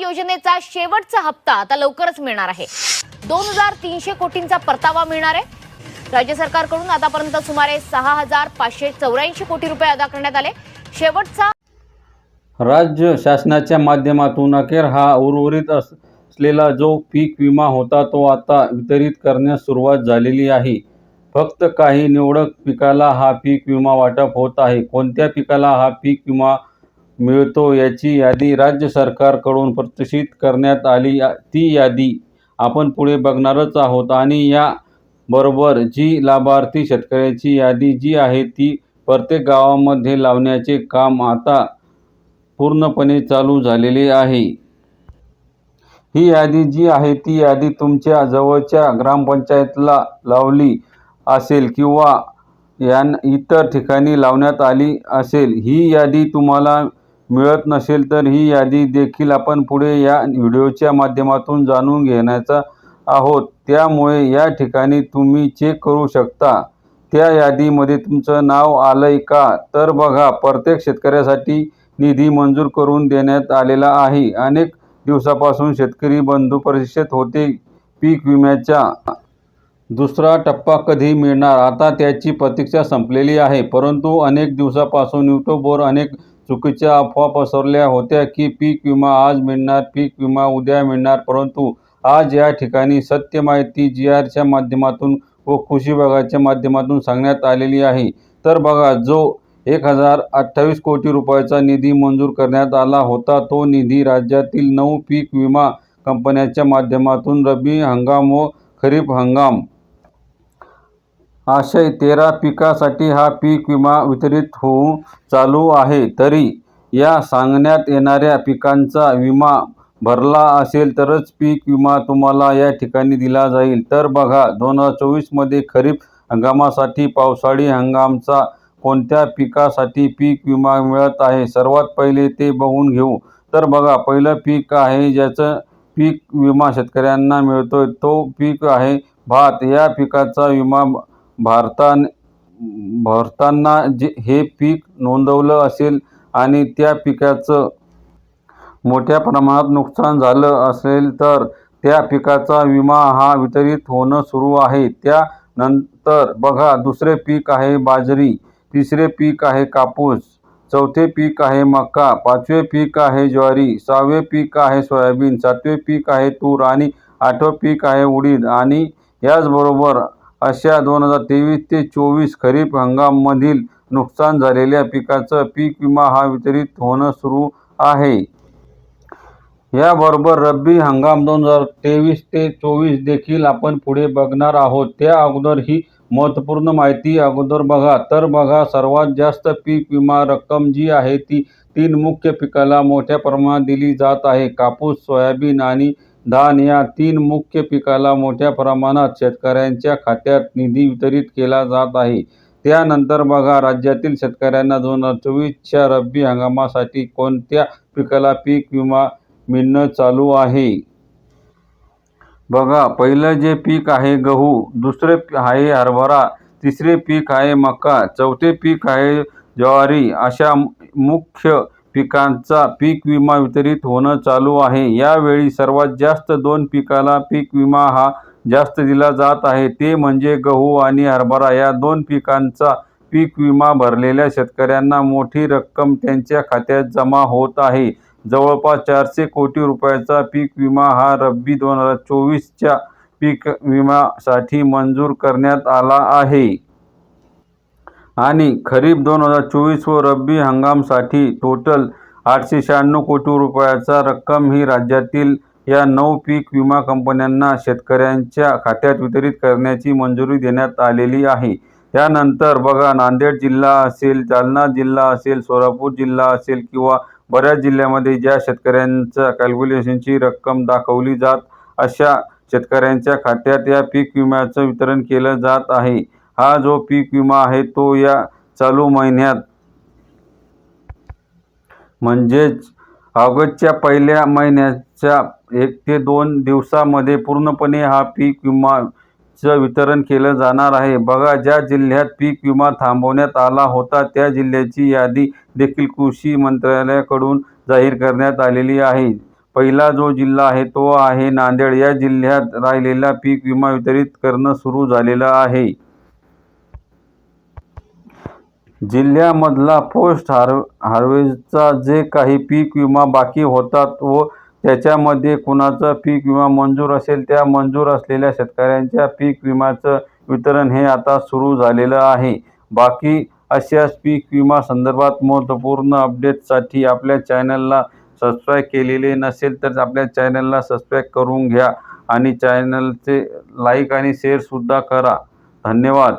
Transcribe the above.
योजनेचा शेवटचा हप्ता आता लवकरच मिळणार आहे. दोन हजार तीनशे कोटींचा परतावा मिळणार आहे. राज्य सरकारकडून आतापर्यंत सुमारे सहा हजार पाचशे चौऱ्याऐंशी कोटी रुपये अदा करण्यात आले. शेवटचा राज्य शासनाच्या माध्यमातून अखेर हा उर्वरित असलेला जो पीक विमा होता तो आता वितरित करण्यास सुरुवात झालेली आहे. फक्त काही निवडक पिकाला हा पीक विमा वाटप होत आहे. कोणत्या पिकाला हा पीक विमा मिळतो याची यादी राज्य सरकारकडून प्रदर्शित करण्यात आली. ती यादी आपण पुढे बघणारच आहोत आणि या बरोबर जी लाभार्थी शेतकऱ्याची यादी जी आहे ती प्रत्येक गावामध्ये लावण्याचे काम आता पूर्णपणे चालू झालेले आहे. ही यादी जी आहे ती यादी तुमच्या जवळच्या ग्रामपंचायतला लावली असेल किंवा यान इतर ठिकाणी लावण्यात आली असेल. ही यादी तुम्हाला मिळत नसेल तर ही यादी देखील आपण पुढे या व्हिडिओच्या माध्यमातून जाणून घेण्याचा आहोत. त्यामुळे या ठिकाणी तुम्ही चेक करू शकता. त्या यादीमध्ये तुमचं नाव आलंय का? तर बघा प्रत्येक शेतकऱ्यासाठी निधी मंजूर करून देण्यात आलेला आहे. अनेक दिवसापासून शेतकरी बंधू परिषद होते पीक विम्याच्या. दुसरा टप्पा कधी मिळणार? आता त्याची प्रतीक्षा संपलेली आहे. परंतु अनेक दिवसापासून यूट्यूबवर अनेक चुकीच्या अफवा पसरल्या होत्या की पीक विमा आज मिळणार पीक विमा उद्या मिळणार परंतु आज या ठिकाणी सत्य माहिती जी आरच्या माध्यमातून व कृषी विभागाच्या माध्यमातून सांगण्यात आलेली आहे. तर बघा जो एक हजार अठ्ठावीस कोटी रुपयाचा निधी मंजूर करण्यात आला होता तो निधी राज्यातील नऊ पीक विमा कंपन्यांच्या माध्यमातून रब्बी हंगाम व खरीप हंगाम आशय तेरा पिकासाठी हा पीक विमा वितरित होऊन चालू आहे. तरी या सांगण्यात येणाऱ्या पिकांचा विमा भरला असेल तरच पीक विमा तुम्हाला या ठिकाणी दिला जाईल. तर बघा दोन हजार चोवीसमध्ये खरीप हंगामासाठी पावसाळी हंगामचा कोणत्या पिकासाठी पीक विमा मिळत आहे? सर्वात पहिले ते बघून घेऊ. तर बघा पहिलं पीक आहे ज्याचं पीक विमा शेतकऱ्यांना मिळतोय तो पीक आहे भात. या पिकाचा विमा भारताने भारतांना जे हे पीक नोंदवलं असेल आणि त्या पिकाचं मोठ्या प्रमाणात नुकसान झालं असेल तर त्या पिकाचा विमा हा वितरित होणं सुरू आहे. त्यानंतर बघा दुसरे पीक आहे बाजरी तिसरे पीक आहे कापूस चौथे पीक आहे मका पाचवे पीक आहे ज्वारी सहावे पीक आहे सोयाबीन सातवे पीक आहे तूर आणि आठवं पीक आहे उडीद. आणि याचबरोबर अशा दोन हजार तेवीस ते चोवीस खरीप हंगाममधील नुकसान झालेल्या पिकाचं पीक विमा हा वितरित होणं सुरू आहे. याबरोबर रब्बी हंगाम दोन हजार तेवीस ते चोवीस देखील आपण पुढे बघणार आहोत. त्या अगोदर ही महत्त्वपूर्ण माहिती अगोदर बघा. तर बघा सर्वात जास्त पीक विमा रक्कम जी आहे ती तीन मुख्य पिकाला मोठ्या प्रमाणात दिली जात आहे. कापूस सोयाबीन आणि धान या तीन मुख्य पिकाला मोठ्या प्रमाणात शेतकऱ्यांच्या खात्यात निधी वितरित केला जात आहे. त्यानंतर बघा राज्यातील शेतकऱ्यांना दोन हजार चोवीसच्या रब्बी हंगामासाठी कोणत्या पिकाला पीक विमा मिळणं चालू आहे? बघा पहिलं जे पीक आहे गहू दुसरे आहे हरभरा तिसरे पीक आहे मका चौथे पीक आहे ज्वारी अशा मुख्य पिकांचा पीक विमा वितरित होणं चालू आहे. यावेळी सर्वात जास्त दोन पिकाला पीक विमा हा जास्त दिला जात आहे. ते म्हणजे गहू आणि हरभरा. या दोन पिकांचा पीक विमा भरलेल्या शेतकऱ्यांना मोठी रक्कम त्यांच्या खात्यात जमा होत आहे. जवळपास चारशे कोटी रुपयाचा पीक विमा हा रब्बी दोन हजार चोवीसच्या पीक विम्यासाठी मंजूर करण्यात आला आहे. आणि खरीप दोन हजार चोवीस व रब्बी हंगामसाठी टोटल आठशे शहाण्णव कोटी रुपयाचा रक्कम ही राज्यातील या नऊ पीक विमा कंपन्यांना शेतकऱ्यांच्या खात्यात वितरित करण्याची मंजुरी देण्यात आलेली आहे. त्यानंतर बघा नांदेड जिल्हा असेल जालना जिल्हा असेल सोलापूर जिल्हा असेल किंवा बऱ्याच जिल्ह्यामध्ये ज्या शेतकऱ्यांच्या कॅल्क्युलेशनची रक्कम दाखवली जात अशा शेतकऱ्यांच्या खात्यात या पीक विम्याचं वितरण केलं जात आहे. हा जो पीक विमा आहे तो या चालू महिन्यात. म्हणजेच ऑगस्टच्या पहिल्या महिन्याच्या एक ते दोन दिवसामध्ये पूर्णपणे हा पीक विमाचं वितरण केलं जाणार आहे. बघा ज्या जिल्ह्यात पीक विमा थांबवण्यात आला होता त्या जिल्ह्याची यादी देखील कृषी मंत्रालयाकडून जाहीर करण्यात आलेली आहे. पहिला जो जिल्हा आहे तो आहे नांदेड. या जिल्ह्यात राहिलेला पीक विमा वितरित करणं सुरू झालेलं आहे. जिल्ह्यामधला पोस्ट हार हार्वेस्टचा जे काही पीक विमा बाकी होतात व त्याच्यामध्ये कुणाचा पीक विमा मंजूर असेल त्या मंजूर असलेल्या शेतकऱ्यांच्या पीक विम्याचं वितरण हे आता सुरू झालेलं आहे. बाकी अशाच पीक विमा संदर्भात महत्त्वपूर्ण अपडेटसाठी आपल्या चॅनलला सबस्क्राईब केलेले नसेल तर आपल्या चॅनलला सबस्क्राईब करून घ्या आणि चॅनलचे लाईक आणि शेअरसुद्धा करा. धन्यवाद.